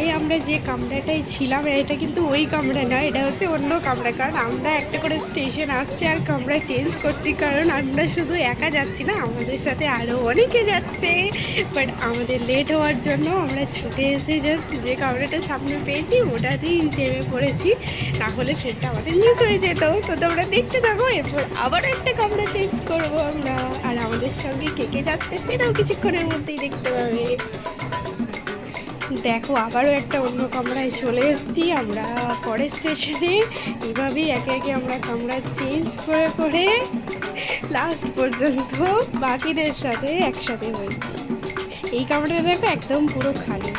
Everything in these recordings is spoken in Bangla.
আগে আমরা যে কামরাটায় ছিলাম, এটা কিন্তু ওই কামরা নয় এটা হচ্ছে অন্য কামরা। কারণ আমরা একটা করে স্টেশন আসছে আর কামরা চেঞ্জ করছি, কারণ আমরা শুধু একা যাচ্ছি না, আমাদের সাথে আরও অনেকে যাচ্ছে। বাট আমাদের লেট হওয়ার জন্য আমরা ছুটে এসে জাস্ট যে কামরাটা সামনে পেয়েছি, ওটাতেই চেপে পড়েছি। তাহলে ট্রেনটা আমাদের মিস হয়ে যেত। তো তোমরা দেখতে থাকো, এরপর আবার একটা কামরা চেঞ্জ করব আমরা। আর আমাদের সঙ্গে কে কে যাচ্ছে, সেটাও কিছুক্ষণের মধ্যেই দেখতে পাবে। দেখো, আবারও একটা অন্য কামরায় চলে এসেছি আমরা পরের স্টেশনে। এভাবেই একে একে আমরা কামরা চেঞ্জ করে করে লাস্ট পর্যন্ত বাকিদের সাথে একসাথে হয়েছি। এই কামরাটা দেখো একদম পুরো খালি।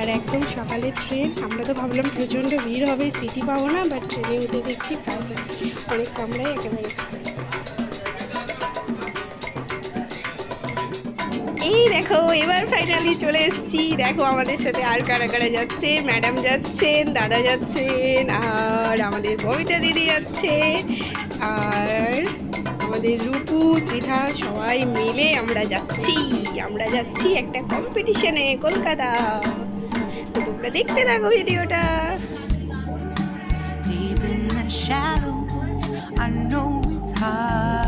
আর একদম সকালের ট্রেন আমরা তো ভাবলাম প্রচণ্ড ভিড় হবে সিটি পাবো না বাট ট্রেনে উঠে দেখছি অনেক কামরাই একেবারে দেখো, এবার ফাইনালি চলে এসেছি। দেখো, আমাদের সাথে আর কারা কারা যাচ্ছে? ম্যাডাম যাচ্ছেন, দাদা যাচ্ছেন, আর আমাদের ববিতা দিদি যাচ্ছে আর আমাদের রূপু ত্রিধা সবাই মিলে আমরা যাচ্ছি। আমরা যাচ্ছি একটা কম্পিটিশনে কলকাতা। তো তোমরা দেখতে থাকো ভিডিওটা। I know it's hard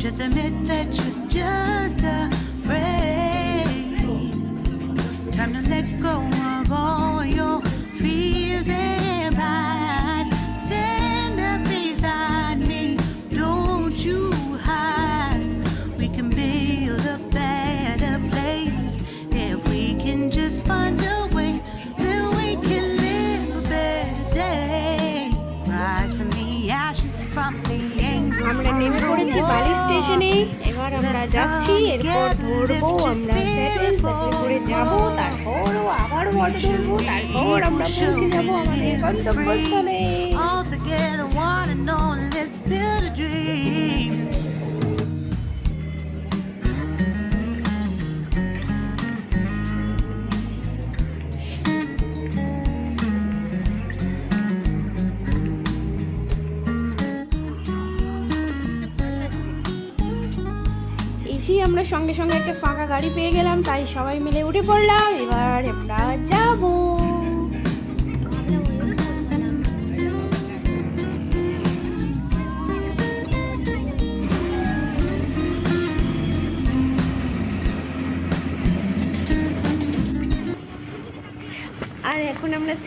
Just admit that you're just afraid. Time to let go of all your fears স্টেশনে এবার আমরা যাচ্ছি এরপর ধরবো আমরা স্যাটেল করে যাব তারপরও আবার অটো ধরবো তারপর আমরা পৌঁছে যাব আমাদের গন্তব্যস্থলে। আমরা সঙ্গে সঙ্গে একটা ফাঁকা গাড়ি পেয়ে গেলাম, তাই সবাই মিলে উঠে পড়লাম। এবার আমরা যাব।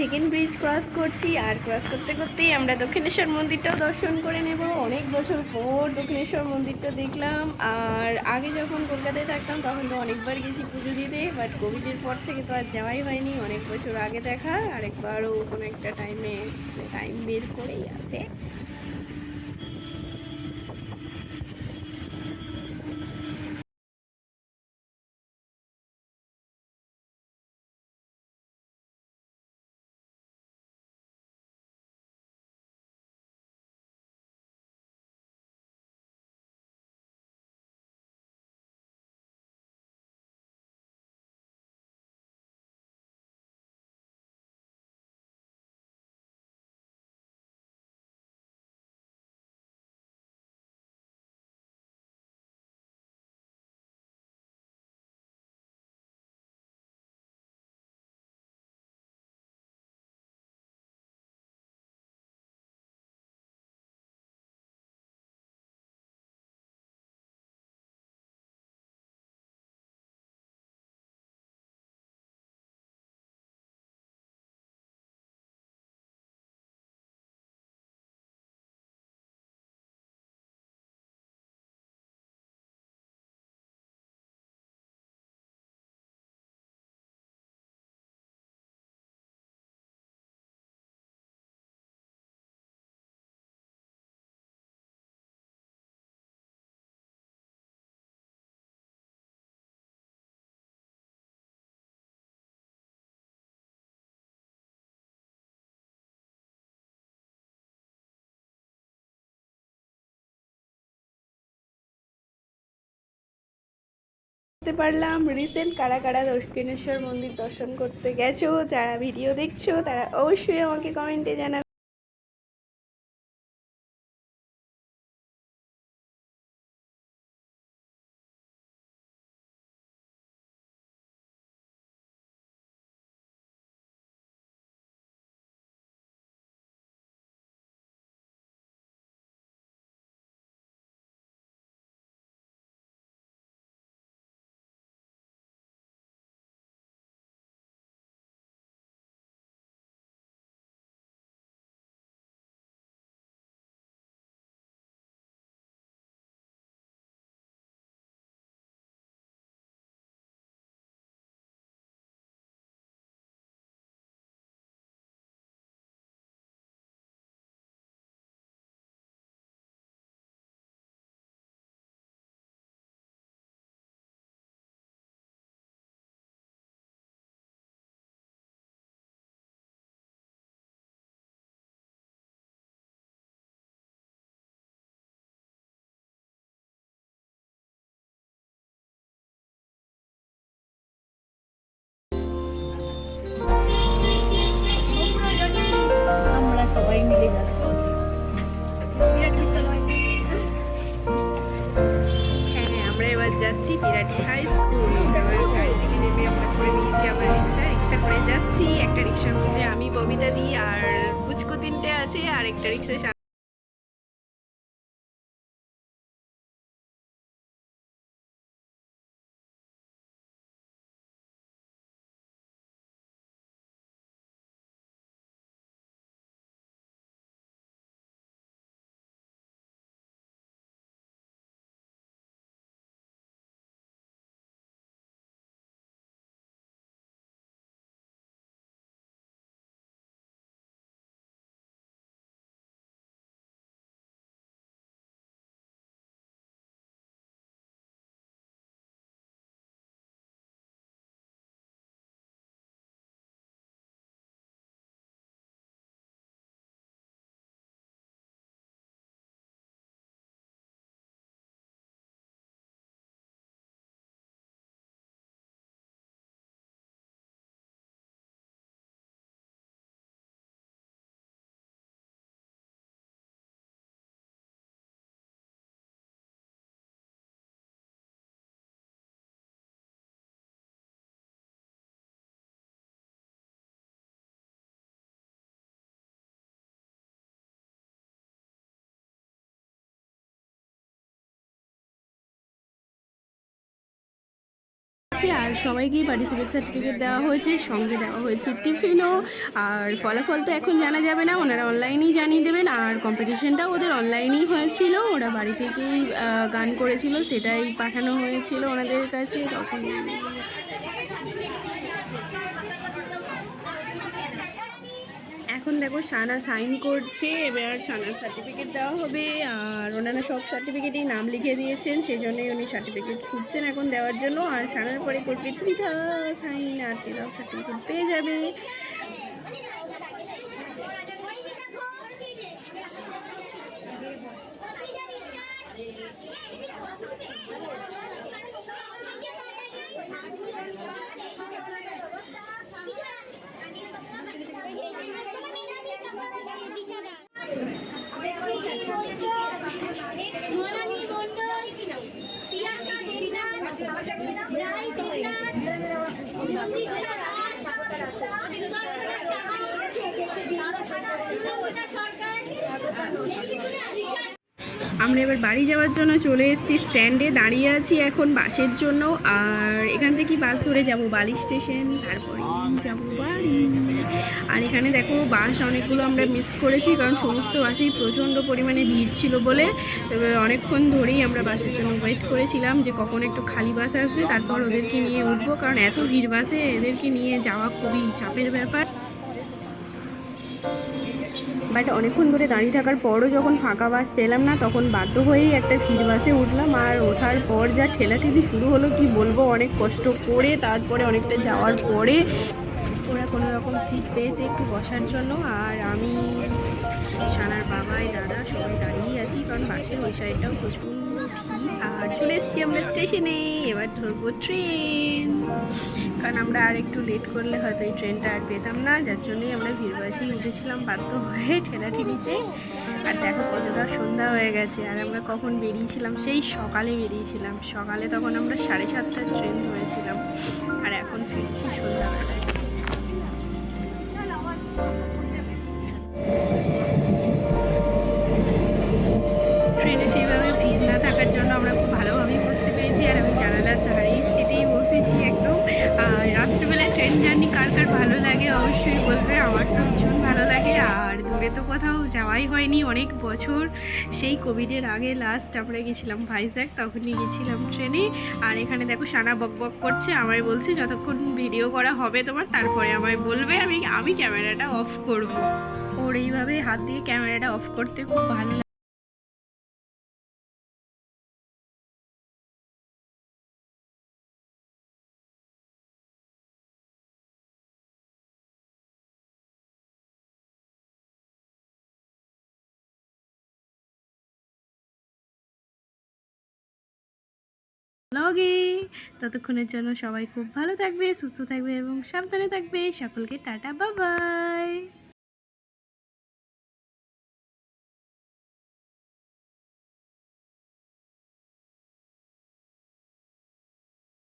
সেকেন্ড ব্রিজ ক্রস করছি, আর ক্রস করতে করতেই আমরা দক্ষিণেশ্বর মন্দিরটাও দর্শন করে নেব। অনেক বছর পর দক্ষিণেশ্বর মন্দিরটা দেখলাম, আর আগে যখন কলকাতায় থাকতাম তখন তো অনেকবার গেছি পুজো দিতে বাট কোভিডের পর থেকে তো আর যাওয়াই হয়নি। অনেক বছর আগে দেখা, আরেকবারও কোনো একটা টাইমে টাইম বের করেই আছে বুঝতে পারলাম। রিসেন্ট কারা কারা দক্ষিণেশ্বর মন্দির দর্শন করতে গেছো, যারা ভিডিও দেখছ, তারা অবশ্যই আমাকে কমেন্টে জানাবে। ববিতা আর পুচকো তিনটে আছে আর একটা রিক্সায় আছে আর সবাইকে পার্টিসিপেট সার্টিফিকেট দেওয়া হয়েছে, সঙ্গে দেওয়া হয়েছে টিফিনও আর ফলাফল তো এখন জানা যাবে না, ওনারা অনলাইনেই জানিয়ে দেবেন। আর কম্পিটিশানটা ওদের অনলাইনেই হয়েছিল, ওরা বাড়ি থেকেই গান করেছিল, সেটাই পাঠানো হয়েছিল ওনাদের কাছে। তখন এখন দেখো সানা সাইন করছে, এবার সানার সার্টিফিকেট দেওয়া হবে, আর ওনারা সব সার্টিফিকেটেই নাম লিখে দিয়েছেন সেই জন্যই উনি সার্টিফিকেট খুঁজছেন এখন দেওয়ার জন্য, আর সানার পরে করবে ত্রিধা সাইন আর ত্রিধাও সার্টিফিকেট পেয়ে যাবে। আমরা এবার বাড়ি যাওয়ার জন্য চলে এসেছি স্ট্যান্ডে, দাঁড়িয়ে আছি এখন বাসের জন্য। আর এখান থেকে বাস ধরে যাব বালি স্টেশন, তারপরে যাব বাড়ি। আর এখানে দেখো বাস অনেকগুলো আমরা মিস করেছি, কারণ সমস্ত বাসেই প্রচণ্ড পরিমাণে ভিড় ছিল বলে অনেকক্ষণ ধরেই আমরা বাসের জন্য ওয়েট করেছিলাম যে কখন একটু খালি বাস আসবে, তারপর ওদেরকে নিয়ে উঠবো, কারণ এত ভিড় বাসে এদেরকে নিয়ে যাওয়া খুবই চাপের ব্যাপার। বাট অনেকক্ষণ ধরে দাঁড়িয়ে থাকার পরও যখন ফাঁকা বাস পেলাম না, তখন বাধ্য হয়েই একটা ভিড় বাসে উঠলাম। আর ওঠার পর যা ঠেলাঠেলি শুরু হলো, কি বলব, অনেক কষ্ট করে, তারপরে অনেকটা যাওয়ার পরে ওরা কোনো রকম সিট পেয়েছে একটু বসার জন্য। আর আমি সানার বাবাই, দাদা, সবাই কারণ বাসের ওই সাইডটাও প্রচুর আর চলে এসেছি আমরা স্টেশনে, এবার ধরবো ট্রেন। কারণ আমরা আর একটু লেট করলে হয়তো এই ট্রেনটা আর পেতাম না, যার জন্যই আমরা ভিড়বাসী উঠেছিলাম বাধ্য হয়ে ঠেলাঠেলিতে। আর দেখো কতটা সন্ধ্যা হয়ে গেছে, আর আমরা কখন বেরিয়েছিলাম, সেই সকালে বেরিয়েছিলাম। সকালে তখন আমরা সাড়ে সাতটার ট্রেন ধরেছিলাম। আর এখন ফিরছি সন্ধ্যাবেলায়। যাওয়াই হয়নি অনেক বছর। সেই কোভিডের আগে লাস্ট আমরা গেছিলাম ভাইজ্যাক তখনই গেছিলাম ট্রেনে আর এখানে দেখো সানা বক বক করছে, আমায় বলছে, যতক্ষণ ভিডিও করা হবে তোমার, তারপরে আমায় বলবে, আমি আমি ক্যামেরাটা অফ করব। ওর এইভাবে হাত দিয়ে ক্যামেরাটা অফ করতে খুব ভালো ব্লগে। ততক্ষণের জন্য সবাই খুব ভালো থাকবে, সুস্থ থাকবে এবং সাবধানে থাকবে। সকলকে টাটা বাবাই